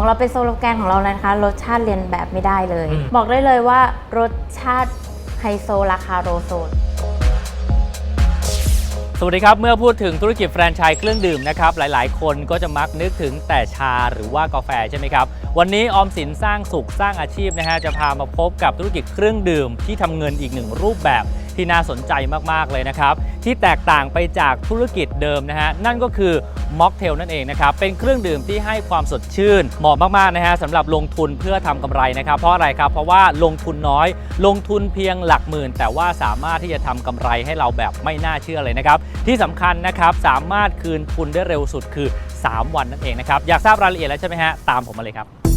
ของเราเป็นโซโลแกนของเราเลยนะคะ รสชาติเรียนแบบไม่ได้เลย อืม บอกได้เลยว่ารสชาติไฮโซราคาโรโซสวัสดีครับ เมื่อพูดถึงธุรกิจแฟรนไชส์เครื่องดื่มนะครับ หลายๆ คนก็จะมักนึกถึงแต่ชาหรือว่ากาแฟใช่ไหมครับ วันนี้ออมสินสร้างสุขสร้างอาชีพนะฮะจะพามาพบกับธุรกิจเครื่องดื่ม ที่ทำเงินอีกหนึ่งรูปแบบที่น่าสนใจมากๆเลยนะครับ ที่แตกต่างไปจากธุรกิจเดิมนะฮะนั่นก็คือ ม็อกเทลนั่นเองนะครับ เป็นเครื่องดื่มที่ให้ความสดชื่น เหมาะมากๆนะฮะสำหรับลงทุนเพื่อทำกำไรนะครับ เพราะอะไรครับ เพราะว่าลงทุนน้อย ลงทุนเพียงหลักหมื่น แต่ว่าสามารถที่จะทำกำไรให้เราแบบไม่น่าเชื่อเลยนะครับ ที่สำคัญนะครับสามารถคืนทุนได้เร็วสุดคือ 3 วันนั่นเองนะครับ อยากทราบรายละเอียดแล้วใช่ไหมฮะ ตามผมมาเลยครับ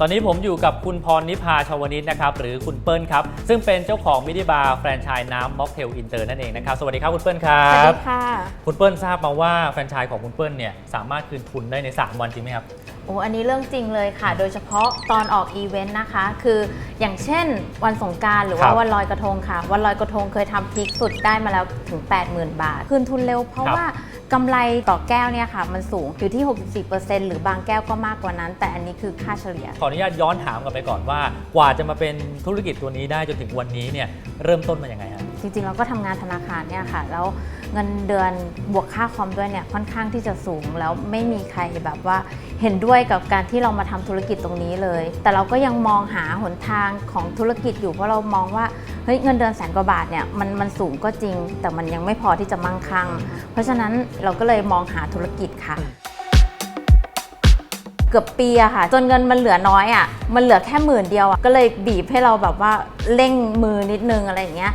ตอนนี้ผมอยู่กับคุณพรนิพาชาวนิชนะครับหรือคุณเปิ้ลครับ ซึ่งเป็นเจ้าของมินิบาร์แฟรนไชส์น้ำม็อกเทลอินเตอร์นั่นเองนะครับ สวัสดีครับคุณเปิ้ลครัสวัสบดีค่ะ คุณเปิ้ลทราบมาว่าแฟรนไชส์ของคุณเปิ้ลเนี่ยสามารถคืนทุนได้ใน 3 วันจริงไหมครับ โอ้อันนี้เรื่องจริงเลยค่ะ โดยเฉพาะตอนออกอีเวนต์นะคะ คืออย่างเช่นวันสงกรารหรือครัว่าบวันลอยกระทงค่ะ วันลอยกระทงเคยทำพีคสุดได้มาแล้วถึง 80,000 บาท คืนทุนเร็วเพราะครับว่ากำไรต่อแก้วเนี่ยค่ะ มันสูงอยู่ที่ 64%หรือบางแก้วก็มากกว่านั้น แต่อันนี้คือค่าเฉลี่ย ขออนุญาตย้อนถามกลับไปก่อนว่า กว่าจะมาเป็นธุรกิจตัวนี้ได้จนถึงวันนี้เนี่ยเริ่มต้นมาอย่างไงฮะ จริงๆ เราก็ทำงานธนาคารเนี่ยค่ะ แล้วเงินเดือนบวกค่าคอมด้วยเนี่ยค่อนข้างที่จะสูง แล้วไม่มีใครแบบว่าเห็นด้วยกับการที่เรามาทำธุรกิจตรงนี้เลย แต่เราก็ยังมองหาหนทางของธุรกิจอยู่เพราะเรามองว่าเฮ้ยเงินเดือนแสนกว่าบาทเนี่ยมันมันสูงก็จริง แต่มันยังไม่พอที่จะมั่งคั่ง เพราะฉะนั้นเราก็เลยมองหาธุรกิจค่ะ เกือบปีอะค่ะ จนเงินมันเหลือน้อยอะมันเหลือแค่หมื่นเดียวอะก็เลยบีบให้เราแบบว่าเร่งมือนิดนึงอะไรอย่างเงี้ย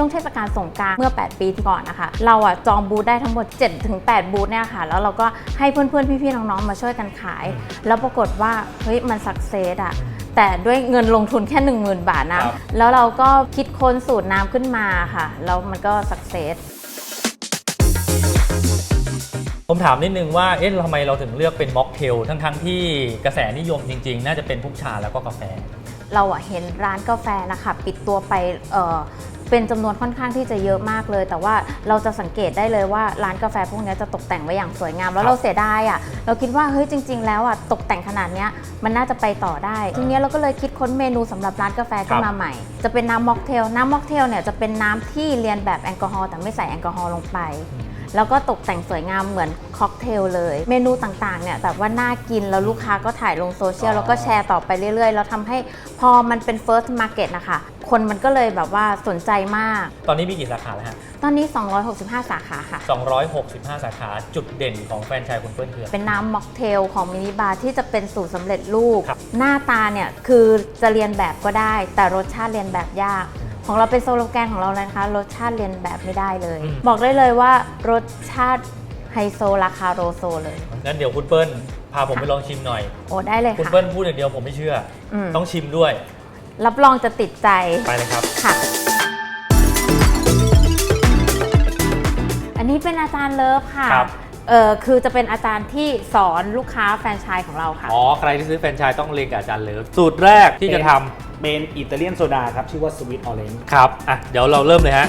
ช่วงเทศกาลสงกรารเมื่อ 8 ปีที่ก่อนนะคะ เราอะจองบูธได้ทั้งหมด 7-8 บูธเนี่ยค่ะ แล้วเราก็ให้เพื่อนๆ พี่ๆ น้องๆ มาช่วยกันขาย แล้วปรากฏว่า เฮ้ย มันสักเซสอะแต่ด้วยเงินลงทุนแค่ 10,000 บาทนะครับแล้วเราก็คิดค้นสูตรน้ำขึ้นมาค่ะ แล้วมันก็สักเซสผมถามนิดนึงว่า เอ๊ะทำไมเราถึงเลือกเป็นม็อกเทล ทั้งๆที่กระแสนิยมจริง ๆ น่าจะเป็นพวกชาแล้วก็กาแฟ เราอะเห็นร้านกาแฟนะคะ ปิดตัวไป เอ่อเป็นจำนวนค่อนข้างที่จะเยอะมากเลย แต่ว่าเราจะสังเกตได้เลยว่าร้านกาแฟพวกเนี้ยจะตกแต่งไว้อย่างสวยงาม แล้วครับเราเสียดายอะเราคิดว่าเฮ้ยจริง ๆ แล้วอะตกแต่งขนาดเนี้ยมันน่าจะไปต่อได้ ทีเนี้ยเราก็เลยคิดค้นเมนูสำหรับร้านกาแฟขึ้นมาใหม่ จะเป็นน้ำม็อกเทลน้ำม็อกเทลเนี่ยจะเป็นน้ำที่เรียนแบบแอลกอฮอล์แต่ไม่ใส่แอลกอฮอล์ลงไปแล้วก็ตกแต่งสวยงามเหมือนค็อกเทลเลย เมนูต่างๆเนี่ยแบบว่าน่ากินแล้วลูกค้าก็ถ่ายลงโซเชียลอ๋อแล้วก็แชร์ต่อไปเรื่อยๆ แล้วทำให้พอมันเป็น first market นะคะ คนมันก็เลยแบบว่าสนใจมาก ตอนนี้มีกี่สาขาแล้วฮะ ตอนนี้ 265 สาขาค่ะ 265 สาขาจุดเด่นของแฟรนไชส์คุณเปิ้ลคืออะไร เป็นน้ำม็อกเทลของมินิบาร์ที่จะเป็นสูตรสำเร็จรูป ครับ หน้าตาเนี่ยคือจะเรียนแบบก็ได้ แต่รสชาติเรียนแบบยาก ของเราเป็นโซโลแกนของเราเลยนะคะ รสชาติเรียนแบบไม่ได้เลยอืมบอกได้เลยว่ารสชาติไฮโซราคาโรโซเลย งั้นเดี๋ยวคุณเปิ้ลพาผมไปลองชิมหน่อย โอ้ได้เลยคุณค่ะ เปิ้ลพูดอย่างเดียวผมไม่เชื่ออม ต้องชิมด้วย รับรองจะติดใจไปเลยครับ ค่ะ อันนี้เป็นอาจารย์เลิฟค่ะครับ เออคือจะเป็นอาจารย์ที่สอนลูกค้าแฟรนไชส์ของเราค่ะ อ๋อ ใครที่ซื้อแฟรนไชส์ต้องเรียนกับอาจารย์เลิฟสูตรแรกที่จะทำเป็นอิตาเลียนโซดาครับ ชื่อว่าสวิตออเรนจ์ครับอะเดี๋ยวเราเริ่มเลยฮะ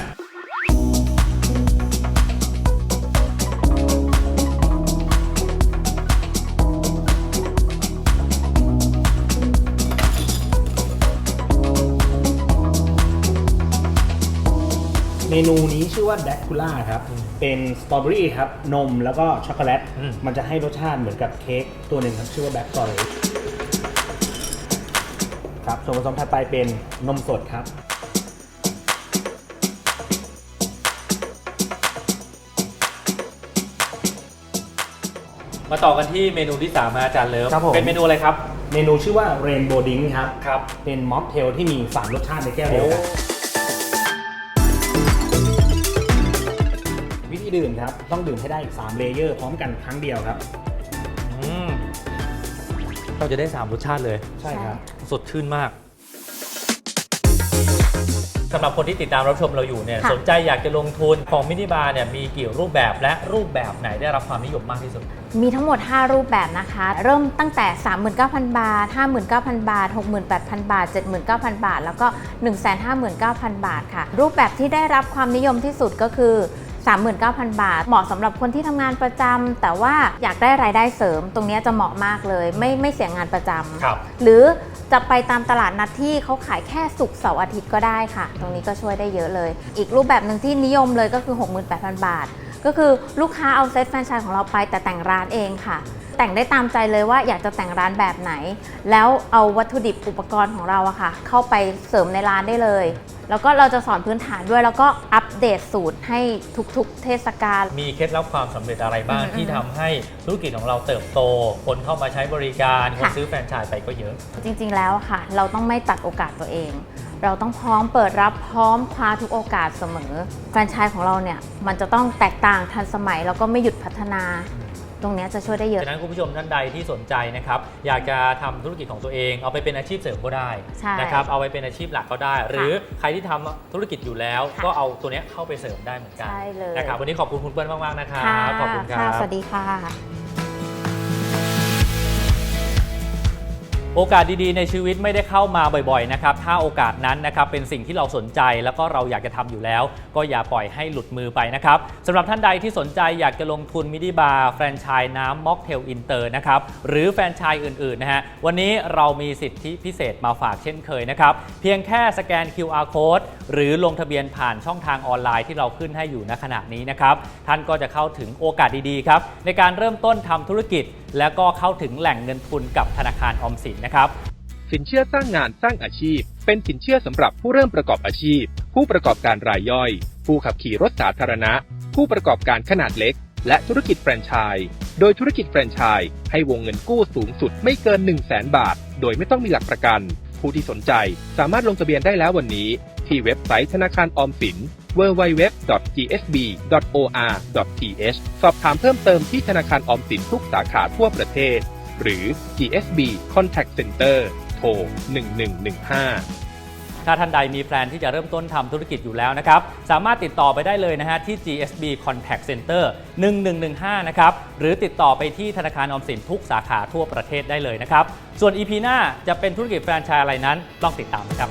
เมนูนี้ชื่อว่าแดกคูล่าครับ เป็นสตรอเบอรี่ครับ นมแล้วก็ช็อกโกแลต อืม มันจะให้รสชาติเหมือนกับเค้กตัวหนึ่งครับ ชื่อว่าแบล็กฟอเรสครับ ส่วนผสมถัดไปเป็นนมสดครับ มาต่อกันที่เมนูที่3มาอาจารย์เลิฟครับผม เป็นเมนูอะไรครับ เมนูชื่อว่าเรนโบว์ดิงครับ ครับ เป็นม็อกเทลที่มี 3 รสชาติในแก้วเดียวกัน วิธีดื่มครับ ต้องดื่มให้ได้3เลเยอร์พร้อมกันครั้งเดียวครับ อืมเราจะได้ 3 รสชาติเลย ใช่ครับ สดชื่นมากสำหรับคนที่ติดตามรับชมเราอยู่เนี่ยค่ะ สนใจอยากจะลงทุนของมินิบาร์เนี่ยมีกี่รูปแบบและรูปแบบไหนได้รับความนิยมมากที่สุด มีทั้งหมด 5 รูปแบบนะคะ เริ่มตั้งแต่ 39,000 บาท 59,000 บาท 68,000 บาท 79,000 บาท แล้วก็ 159,000 บาทค่ะ รูปแบบที่ได้รับความนิยมที่สุดก็คือ 39,000 บาท เหมาะสำหรับคนที่ทำงานประจำแต่ว่าอยากได้รายได้เสริม ตรงเนี้ยจะเหมาะมากเลย ไม่ไม่เสียงานประจำครับหรือจะไปตามตลาดนัดที่เขาขายแค่ศุกร์เสาร์อาทิตย์ก็ได้ค่ะ ตรงนี้ก็ช่วยได้เยอะเลย อีกรูปแบบหนึ่งที่นิยมเลยก็คือ 68,000 บาท ก็คือลูกค้าเอาเซตแฟรนไชส์ของเราไปแต่แต่งร้านเองค่ะ แต่งได้ตามใจเลยว่าอยากจะแต่งร้านแบบไหน แล้วเอาวัตถุดิบอุปกรณ์ของเราอะค่ะ เข้าไปเสริมในร้านได้เลย แล้วก็เราจะสอนพื้นฐานด้วย แล้วก็อัปเดตสูตรให้ทุกๆ เทศกาล มีเคล็ดลับความสำเร็จอะไรบ้างอืมที่ทำให้ธุรกิจของเราเติบโต คนเข้ามาใช้บริการ คนค่ะ ซื้อแฟรนไชส์ไปก็เยอะ จริงๆแล้วค่ะ เราต้องไม่ตัดโอกาสตัวเอง เราต้องพร้อมเปิดรับพร้อมคว้าทุกโอกาสเสมอแฟรนไชส์ของเราเนี่ยมันจะต้องแตกต่างทันสมัยแล้วก็ไม่หยุดพัฒนา ตรงเนี้ยจะช่วยได้เยอะ ฉะนั้นคุณผู้ชมท่านใดที่สนใจนะครับ อยากจะทำธุรกิจของตัวเอง เอาไปเป็นอาชีพเสริมก็ได้ใช่นะครับเอาไปเป็นอาชีพหลักก็ได้ หรือใครที่ทำธุรกิจอยู่แล้ว ค่ะก็เอาตัวเนี้ยเข้าไปเสริมได้เหมือนกันใช่เลย นะครับวันนี้ขอบคุณคุณเปิ้ลมากๆนะครับค่ะขอบคุณคค่ะรับสวัสดีค่ะ โอกาสดีๆ ในชีวิตไม่ได้เข้ามาบ่อยๆนะครับ ถ้าโอกาสนั้นนะครับเป็นสิ่งที่เราสนใจแล้วก็เราอยากจะทำอยู่แล้ว ก็อย่าปล่อยให้หลุดมือไปนะครับสำหรับท่านใดที่สนใจอยากจะลงทุนมินิบาร์แฟรนไชส์น้ำม็อกเทลอินเตอร์นะครับหรือแฟรนไชส์อื่นๆนะฮะวันนี้เรามีสิทธิพิเศษมาฝากเช่นเคยนะครับเพียงแค่สแกน QR code หรือลงทะเบียนผ่านช่องทางออนไลน์ที่เราขึ้นให้อยู่ณขณะนี้นะครับท่านก็จะเข้าถึงโอกาสดีๆครับในการเริ่มต้นทำธุรกิจแล้วก็เข้าถึงแหล่งเงินทุนกับธนาคารออมสินนะครับ สินเชื่อสร้างงานสร้างอาชีพ เป็นสินเชื่อสำหรับผู้เริ่มประกอบอาชีพ ผู้ประกอบการรายย่อย ผู้ขับขี่รถสาธารณะ ผู้ประกอบการขนาดเล็ก และธุรกิจแฟรนไชส์โดยธุรกิจแฟรนไชส์ให้วงเงินกู้สูงสุดไม่เกิน 1 0 0 0 0แบาท โดยไม่ต้องมีหลักประกัน ผู้ที่สนใจสามารถลงทะเบียนได้แล้ววันนี้ ที่เว็บไซต์ธนาคารออมสิน www.gsb.or.th สอบถามเพิ่มเติมที่ธนาคารออมสินทุกสาขาทั่วประเทศ หรือ GSB Contact Center โทร 1115ถ้าท่านใดมีแพลนที่จะเริ่มต้นทำธุรกิจอยู่แล้วนะครับ สามารถติดต่อไปได้เลยนะฮะที่ GSB Contact Center 1115 นะครับ หรือติดต่อไปที่ธนาคารออมสินทุกสาขาทั่วประเทศได้เลยนะครับ ส่วน EP หน้าจะเป็นธุรกิจแฟรนไชส์อะไรนั้นต้องติดตามนะครับ